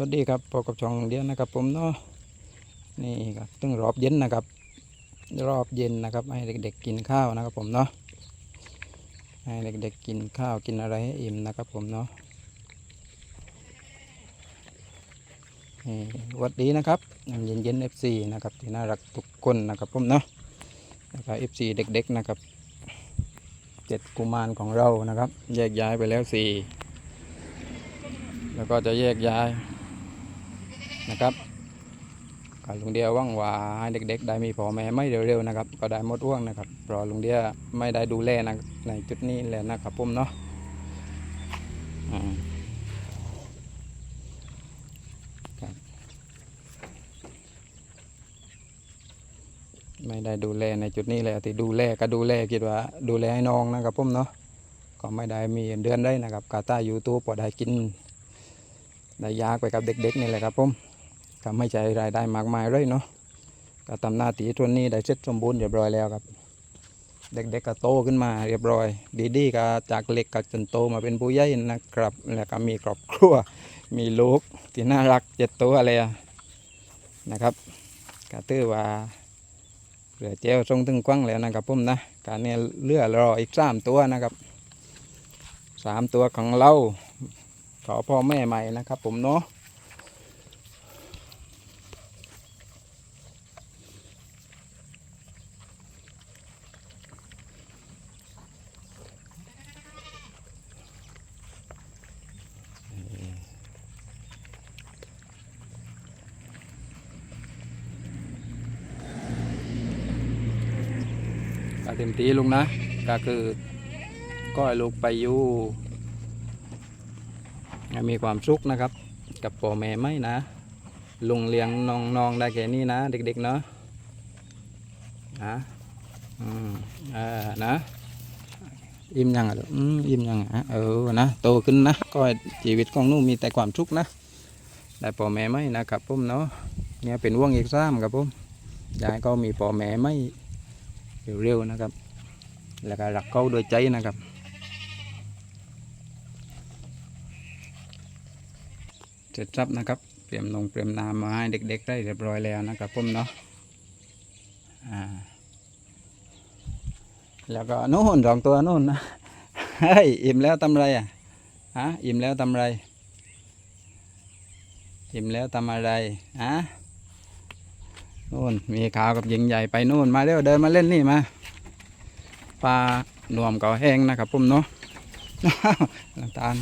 วัสดีครับพบกับช่องเดียวนะครับผมเนาะนี่ครับตึงรอบเย็นนะครับ รอบเย็นนะครับ ให้เด็กๆกินข้าวนะครับผมเนาะให้เด็กๆกินข้าวกินอะไรให้อิ่มนะครับผมเนาะนี่วัสดีนะครับเย็นเย็นเอฟซีนะครับที่น่ารักทุกคนนะครับผมเนาะแล้วก็เอฟซีเด็กๆนะครับเจ็ดกุมารของเรานะครับ แยกย้ายไปแล้วสี่แล้วก็จะแยกย้าย นะครับก็ลุงเดียว่างว่าให้เด็ก ๆ ได้มีพ่อแม่ไม่เร็วๆนะครับ ก็ได้หมดว่วงนะครับเพราะลุงเดียไม่ได้ดูแลนะในจุดนี้แหละนะครับผมเนาะไม่ได้ดูแลในจุดนี้เลยที่ดูแลก็ดูแลคิดว่าดูแลให้น้องนะครับผมเนาะก็ไม่ได้มีเดือนได้นะครับ กาตายูทูบพอได้กินได้ยากไปกับเด็กๆนี่แหละครับผม ทำให้ใจรายได้มากมายเลยเนาะก็ทำหน้าที่ทวนนี้ได้เสร็จสมบูรณ์เรียบร้อยแล้วครับ เด็กๆก็โตขึ้นมาเรียบร้อย ดีๆก็จากเล็กก็จนโตมาเป็นผู้ใหญ่นะครับ แล้วก็มีครอบครัว มีลูกที่น่ารักเจ็ดตัวเลยอะนะครับก็ตื้อว่าเหลือเจ้าทรงตึงกว้างแล้วนะครับผมนะการนี้เลือรออีกสามตัวนะครับสามตัวของเราขอพ่อแม่ใหม่นะครับผมเนาะ ก็เต็มที่ลุงนะ ก็คือก็ให้ลูกไปอยู่มีความสุขนะครับ กับพ่อแม่ไหมนะ ลุงเลี้ยงน้องๆได้แค่นี้นะ เด็กๆเนาะนะอืมเอ่านะอิ่มยังอะลูกอืมอิ่มยังอะเออนะโตขึ้นนะก็ชีวิตของนูมีแต่ความสุขนะได้พ่อแม่ไหมนะครับผมเนาะเนี่ยเป็นว่วงอีกซ้ำครับผมยายก็มีพ่อแม่ไหม เร็วๆนะครับ แล้วก็รักเขาโดยใจนะครับเสร็จสับนะครับเตรียมลงเตรียมน้ำมาให้เด็ก ๆ ได้เรียบร้อยแล้วนะครับผมเนาะอ่าแล้วก็โน่นสองตัวโน่นนะเฮ้ยอิ่มแล้วทำไรอะฮะอิ่มแล้วทำไรอิ่มแล้วทำอะไรฮะ นู่นมีขาวกับหญิงใหญ่ไปโน่นมาเร็วเดินมาเล่นนี่มาปลาหนวมเก่าแห้งนะครับผมเนาะน้ำตาล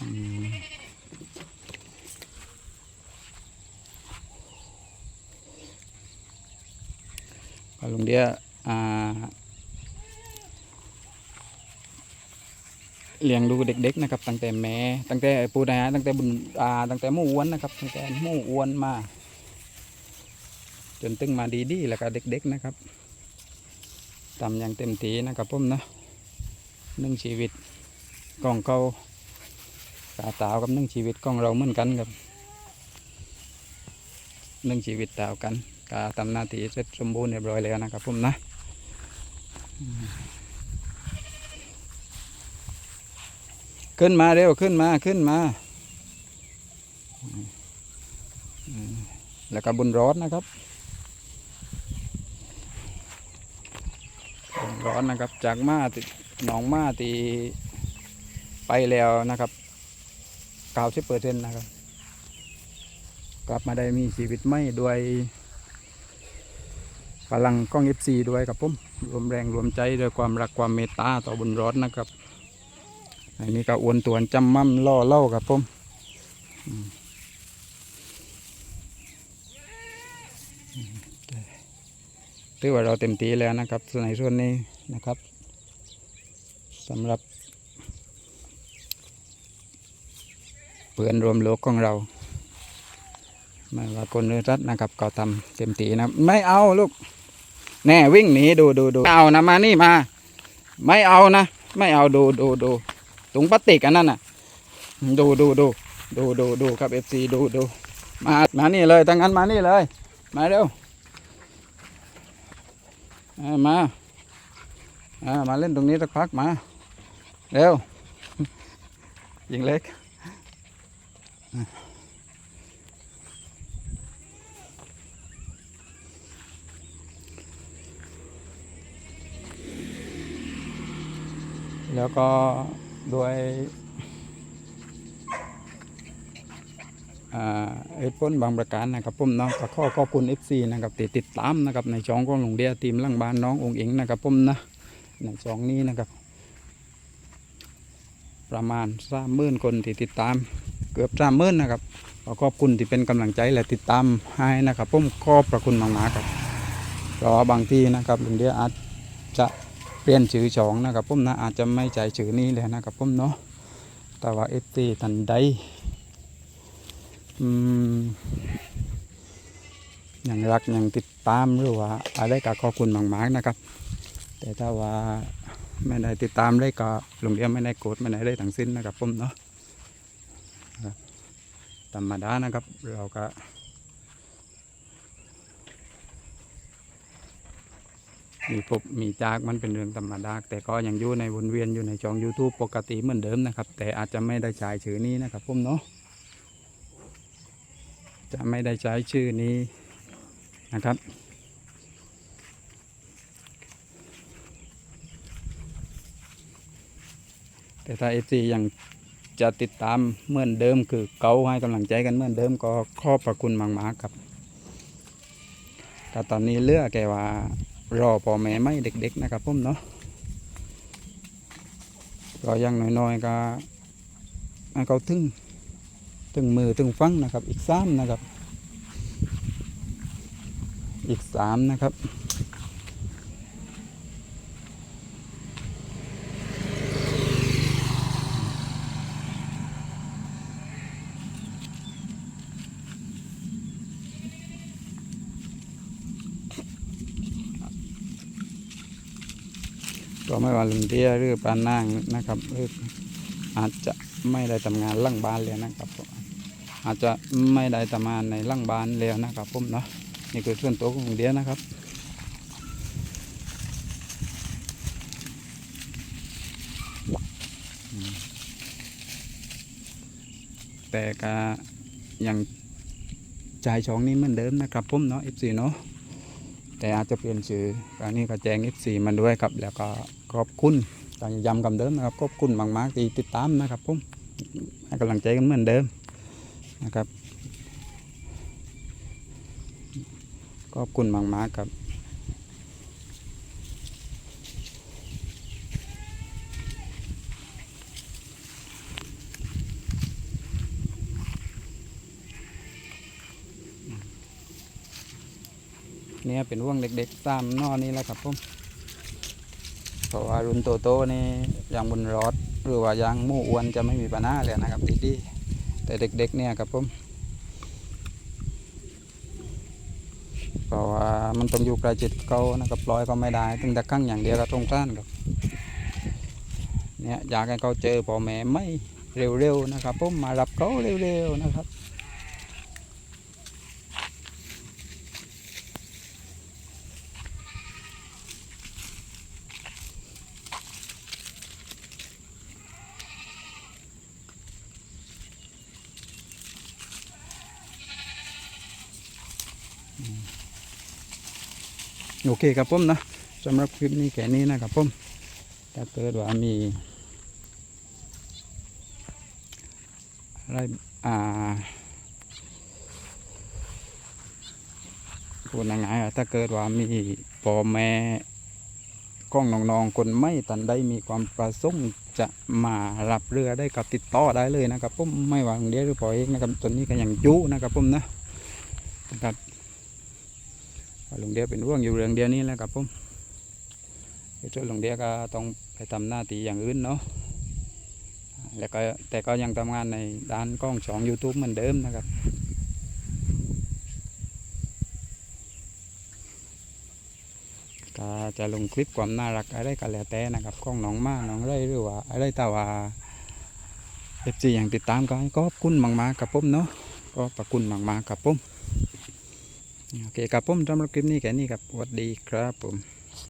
อืมก็ลุงเดียอ่า เลี้ยงดูเด็กๆนะครับตั้งแต่แม่ตั้งแต่ปูนาตั้งแต่บุญอ่าตั้งแต่หมู่อ้วนนะครับตั้งแต่หมู่อ้วนมา จนตึงมาดีๆแล้วก็เด็ก ๆนะครับทำอย่างเต็มที่นะครับผมนะหนึ่งชีวิตกองเกากาตาวกับหนึ่งชีวิตของเราเหมือนกันครับหนึ่งชีวิตตาวกันกาทำหน้าที่เสร็จสมบูรณ์เรียบร้อยแล้วนะครับผมนะอืม ขึ้นมาเร็วขึ้นมาขึ้นมา แล้วก็บุญร้อนนะครับร้อนนะครับจากมาติหนองมาตีไปแล้วนะครับเก้าสิบเปอร์เซ็นต์นะครับ กลับมาได้มีชีวิตไม่ด้วยพลังกล้องเอฟซีด้วยครับผมรวมแรงรวมใจด้วยความรักความเมตตาต่อบุญร้อนนะครับ อันนี้ก็อวนตวนจำมั่มล่อเล่าครับผมอืมถือว่าเราเต็มที่แล้วนะครับในส่วนนี้นะครับสำหรับเพื่อนรวมโลกของเราไม่ว่าคนหรือรัฐนะครับก็ทำเต็มที่นะไม่เอาลูกแน่วิ่งหนีดูดูดูเอานะมานี่มา ไม่เอานะ ไม่เอาดูดูดู ถุงพลาสติกอันนั้นน่ะ ดูดูดูดูดูดูครับเอฟซีดูดูมามานี่เลยตั้งนั้นมานี่เลย มาเร็วมาอ่ามาเล่นตรงนี้สักพักมา เร็วยิงเล็กแล้วก็ โดยอ่าเหตุผลบางประการนะครับผมเนาะก็ขอขอบคุณ FC นะครับที่ติดตามนะครับในช่องของหลวงเดียทีมลังบ้านน้ององค์เองนะครับผมนะในช่องนี้นะครับ ประมาณสามหมื่นคนที่ติดตาม เกือบสามหมื่นนะครับก็ขอบคุณที่เป็นกำลังใจและติดตามให้นะครับผมขอบพระคุณมากๆครับเพราะบางทีนะครับหลวงเดียอาจจะ เปลี่ยนชื่อช่องนะครับผมนะอาจจะไม่ใจชื่อนี้เลยนะครับผมเนาะแต่ว่าเอฟซีทันใดอืมยังรักยังติดตามหรือว่าอะไรก็ขอบคุณมากๆนะครับ แต่ถ้าว่าไม่ได้ติดตามเลยก็โรงเรียนไม่ได้โกรธไม่ได้ได้ทั้งสิ้นนะครับผมเนาะธรรมดานะครับ เราก็ มีพบมีจากมันเป็นเรื่องธรรมดาแต่ก็ยังอยู่ในวนเวียนอยู่ในช่อง YouTube ปกติเหมือนเดิมนะครับ แต่อาจจะไม่ได้ใช้ชื่อนี้นะครับผมเนาะจะไม่ได้ใช้ชื่อนี้นะครับ แต่ถ้า FC ยังจะติดตามเหมือนเดิมคือเกาให้กำลังใจกันเหมือนเดิมก็ขอบพระคุณมากๆครับแต่ตอนนี้เลือกแกว่า รอพ่อแม่ไม่เด็ก ๆ นะครับผมเนาะก็ยังน้อยๆก็เขาถึงถึงมือถึงฟังนะครับ อีกสามนะครับ อีกสามนะครับ ก็ไม่ว่าลุงเตี้ยหรือปานนางนะครับหรืออาจจะไม่ได้ทำงานหลังบ้านเลยนะครับผมอาจจะไม่ได้ทำงานในหลังบ้านเลยนะครับผมเนาะนี่คือส่วนตัวของลุงเตี้ยนะครับแต่ก็ยังใจายช่องนี้เหมือนเดิมนะครับผมเนาะ FC เนาะแต่อาจจะเปลี่ยนชื่อคราวนี้ก็แจ้ง FC มาด้วยครับแล้วก็ ขอบคุณก็ย้ำคำเดิมนะครับขอบคุณมากๆที่ติดตามนะครับผมให้กำลังใจกันเหมือนเดิมนะครับขอบคุณมากๆครับเนี่ยเป็นว่วงเด็กๆตามนอนี่แหละครับผม เพราะว่ารุ่นโตโตๆนี่อย่างบุญรอดหรือว่าอย่างมู่อ้วนจะไม่มีปัญหาเลยนะครับดีๆแต่เด็กๆเนี่ยครับผมเพราะว่ามันต้องอยู่ใกล้จิตเขานะครับปล่อยก็ไม่ได้ตั้งแต่ครั้งอย่างเดียวก็ตรงกล้านครับเนี่ยอยากให้เขาเจอพ่อแม่ไม่เร็วๆนะครับผมมารับเขาเร็วๆนะครับ โอเคครับผมนะสำหรับคลิปนี้แค่นี้นะครับผมถ้าเกิดว่ามีอะไรอ่าพูดยังไงอะถ้าเกิดว่ามีพ่อแม่ของน้องๆคนไม่ตันได้มีความประสงค์จะมารับเรือได้กับติดต่อได้เลยนะครับผมไม่ว่าโรงเดียวหรือปอเองนะครับตอนนี้ก็ยังยุนะครับผมนะนะครับ ลุงเดียเป็นร่วงอยู่เรื่องเดียวนี้แหละครับผมเดี๋ยลุงเดียก็ต้องไปทำหน้าที่อย่างอื่นเนาะแล้วก็แต่ก็ยังทำงานในด้านกล้องช่อง YouTube เหมือนเดิมนะครับก็จะลงคลิปความน่ารักอะไรก็แล้วแต่นะครับของน้องมาน้องไรหรือว่าอะไรแต่ว่าเอฟซีอย่างติดตามก็ขอบคุณมากๆกับผมเนาะก็ประคุณมากๆกับผม โอเคครับผมสำหรับคลิปนี้แค่นี้ครับสวัสดีครับผม